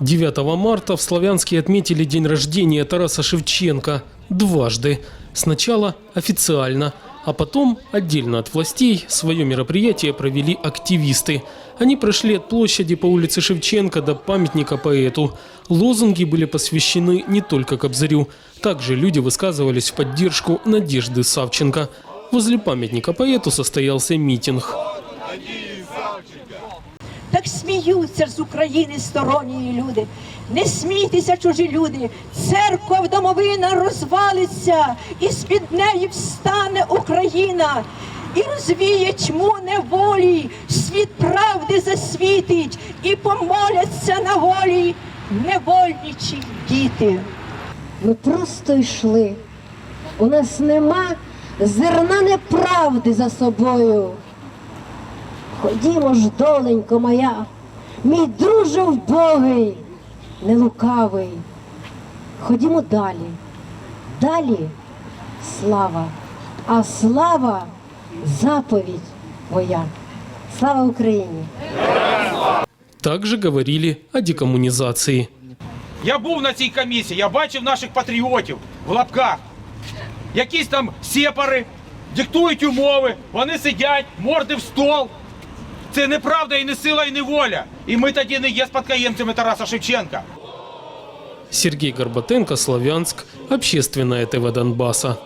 9 марта в Славянске отметили день рождения Тараса Шевченко дважды. Сначала официально, а потом отдельно от властей свое мероприятие провели активисты. Они прошли от площади по улице Шевченко до памятника поэту. Лозунги были посвящены не только Кобзарю. Также люди высказывались в поддержку Надежды Савченко. Возле памятника поэту состоялся митинг. Так сміються з України сторонні люди. Не смійтеся, чужі люди. Церква домовина розвалиться, і з-під неї встане Україна. І розвіє тьму неволі, світ правди засвітить, і помоляться на волі невольничі діти. Ми просто йшли. У нас нема зерна неправди за собою. Ходімо ж, доленько моя, мій друже вбогий, не лукавий. Ходімо далі. Далі слава, а слава заповідь твоя. Слава Україні! Также говорили о декоммунизации. Я був на цій комісії, я бачив наших патріотів в лапках. Якісь там сепари диктують умови, вони сидять, морди в стол. Це неправда і не сила, і не воля. І ми тоді не є спадкоємцями Тараса Шевченка. Сергей Горбатенко, Славянск, Общественное ТВ Донбасса.